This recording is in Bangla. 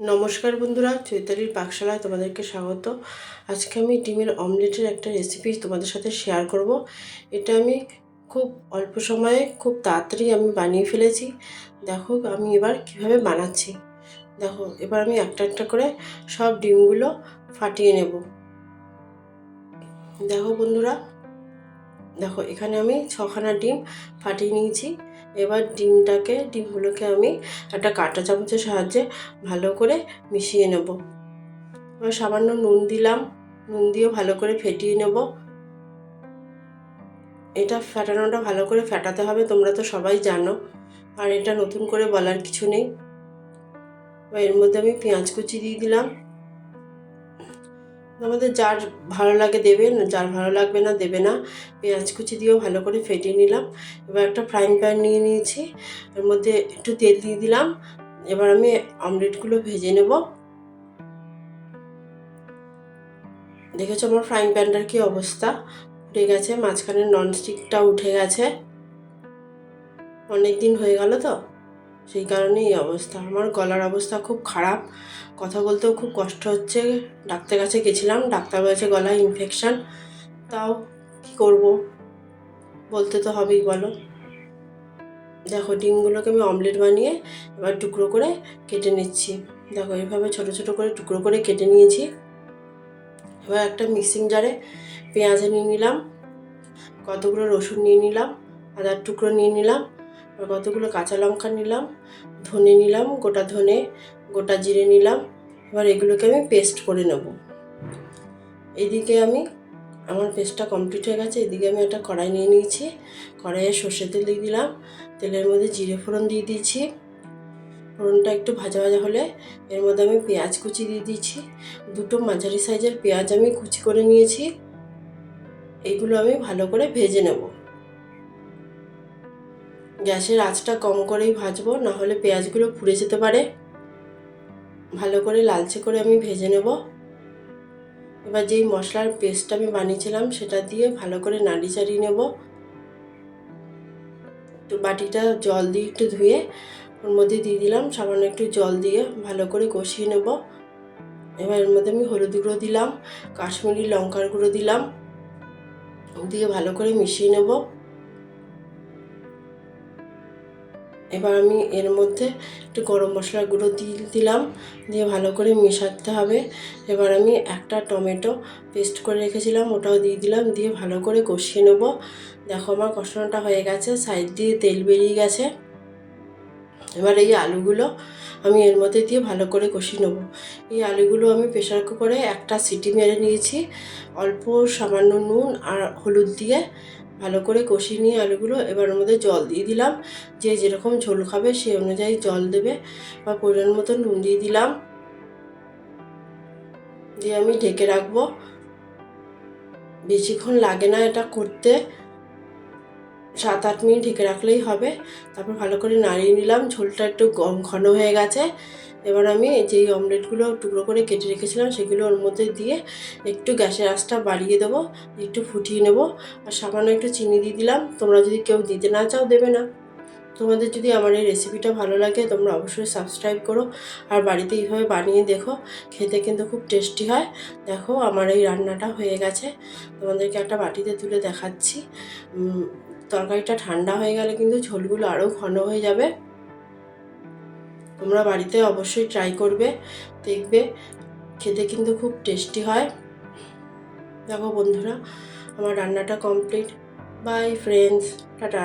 নমস্কার বন্ধুরা, চৈতালির পাকশালায় তোমাদেরকে স্বাগত। আজকে আমি ডিমের অমলেটের একটা রেসিপি তোমাদের সাথে শেয়ার করব। এটা আমি খুব অল্প সময়ে খুব তাড়াতাড়ি আমি বানিয়ে ফেলেছি। দেখো, আমি এবার কীভাবে বানাচ্ছি। দেখো, এবার আমি একটা একটা করে সব ডিমগুলো ফাটিয়ে নেব। দেখো বন্ধুরা দেখো, এখানে আমি ছখানা ডিম ফাটিয়ে নিয়েছি। এবার ডিমটাকে, ডিমগুলোকে আমি একটা কাঁটা চামচের সাহায্যে ভালো করে মিশিয়ে নেব। এবার সামান্য নুন দিলাম। নুন দিয়ে ভালো করে ফেটিয়ে নেব। এটা ফেটানোটা ভালো করে ফেটাতে হবে, তোমরা তো সবাই জানো। আর এটা নতুন করে বলার কিছু নেই। এর মধ্যে আমি পেঁয়াজ কুচি দিয়ে দিলাম। আমাদের যার ভালো লাগে দেবে, যার ভালো লাগবে না দেবে না। পেঁয়াজ কুচি দিয়েও ভালো করে ফেটিয়ে নিলাম। এবার একটা ফ্রাইং প্যান নিয়ে নিয়েছি। এর মধ্যে একটু তেল দিয়ে দিলাম। এবার আমি অমলেটগুলো ভেজে নেব। দেখেছ আমার ফ্রাইং প্যানটার কী অবস্থা? উঠে গেছে, মাঝখানে ননস্টিকটা উঠে গেছে। অনেক দিন হয়ে গেল তো? সেই কারণেই এই অবস্থা। আমার গলার অবস্থা খুব খারাপ। কথা বলতেও খুব কষ্ট হচ্ছে। ডাক্তার কাছে গেছিলাম, ডাক্তার বলেছে গলায় ইনফেকশান তাও কী করব? বলতে তো হবেই, বলো। দেখো, ডিমগুলোকে আমি অমলেট বানিয়ে এবার টুকরো করে কেটে নিচ্ছি। দেখো, এইভাবে ছোট ছোট করে টুকরো করে কেটে নিয়েছি। এবার একটা মিক্সিং জারে পেঁয়াজ নিয়ে নিলাম, কতগুলো রসুন নিয়ে নিলাম, আদার টুকরো নিয়ে নিলাম কতগুলো কাঁচা লঙ্কা নিলাম, ধনে নিলাম, গোটা ধনে, গোটা জিরে নিলাম, এবার এগুলোকে আমি পেস্ট করে নেব। এদিকে আমি, আমার পেস্টটা কমপ্লিট হয়ে গেছে, এদিকে আমি একটা কড়াই নিয়ে নিয়েছি, কড়াইয়ে সর্ষে তেল দিয়ে দিলাম, তেলের মধ্যে জিরে ফোড়ন দিয়ে দিয়েছি। ফোড়নটা একটু ভাজা ভাজা হলে এর মধ্যে আমি পেঁয়াজ কুচি দিয়ে দিয়েছি, দুটো মাঝারি সাইজের পেঁয়াজ আমি কুচি করে নিয়েছি এইগুলো আমি ভালো করে ভেজে নেব। গ্যাসের আঁচটা কম করেই ভাজবো, নাহলে পেঁয়াজগুলো পুড়ে যেতে পারে। ভালো করে লালচে করে আমি ভেজে নেব। এবার যেই মশলার পেস্টটা আমি বানিয়েছিলাম, সেটা দিয়ে ভালো করে নাড়ি চাড়িয়ে নেব। একটু বাটিটা জল দিয়ে একটু ধুয়ে ওর মধ্যে দিয়ে দিলাম, সামান্য একটু জল দিয়ে ভালো করে কষিয়ে নেব। এবার এর মধ্যে আমি হলুদ গুঁড়ো দিলাম, কাশ্মীরি লঙ্কার গুঁড়ো দিলাম, দিয়ে ভালো করে মিশিয়ে নেব। এবার আমি এর মধ্যে একটু গরম মশলার গুঁড়ো দিয়ে দিলাম, দিয়ে ভালো করে মেশাতে হবে। এবার আমি একটা টমেটো পেস্ট করে রেখেছিলাম, ওটাও দিয়ে দিলাম, দিয়ে ভালো করে কষিয়ে নেব। দেখো আমার কষানোটা হয়ে গেছে, সাইড দিয়ে তেল বেরিয়ে গেছে। এবার এই আলুগুলো আমি এর মধ্যে দিয়ে ভালো করে কষিয়ে নেব। এই আলুগুলো আমি প্রেশার কুকারে একটা সিটি মেরে নিয়েছি, অল্প সামান্য নুন আর হলুদ দিয়ে ভালো করে কষিয়ে নিয়ে আলুগুলো এবার ওর মধ্যে জল দিয়ে দিলাম। যে যেরকম ঝোল খাবে সে অনুযায়ী জল দেবে বা পরিমাণ মতো নুন দিয়ে দিলাম। দিয়ে আমি ঢেকে রাখব। বেশিক্ষণ লাগে না এটা করতে। সাত আট মিনিট ঢেকে রাখলেই হবে। তারপর ভালো করে নাড়িয়ে নিলাম। ঝোলটা একটু গম ঘন হয়ে গেছে। এবার আমি যেই অমলেটগুলো টুকরো করে কেটে রেখেছিলাম, সেগুলো ওর মধ্যে দিয়ে একটু গ্যাসের আঁচটা বাড়িয়ে দেবো, একটু ফুটিয়ে নেব। আর সামান্য একটু চিনি দিয়ে দিলাম। তোমরা যদি কেউ দিতে না চাও, দেবে না। তোমাদের যদি আমার এই রেসিপিটা ভালো লাগে, তোমরা অবশ্যই সাবস্ক্রাইব করো। আর বাড়িতে এইভাবে বানিয়ে দেখো, খেতে কিন্তু খুব টেস্টি হয়। দেখো, আমার এই রান্নাটা হয়ে গেছে। তোমাদেরকে একটা বাটিতে তুলে দেখাচ্ছি। তরকারিটা ঠান্ডা হয়ে গেলে কিন্তু ঝোলগুলো আরও ঘন হয়ে যাবে। তোমরা বাড়িতে অবশ্যই ট্রাই করবে, দেখবে, খেতে কিন্তু খুব টেস্টি হয়। দেখো বন্ধুরা, আমার রান্নাটা complete bye friends tata.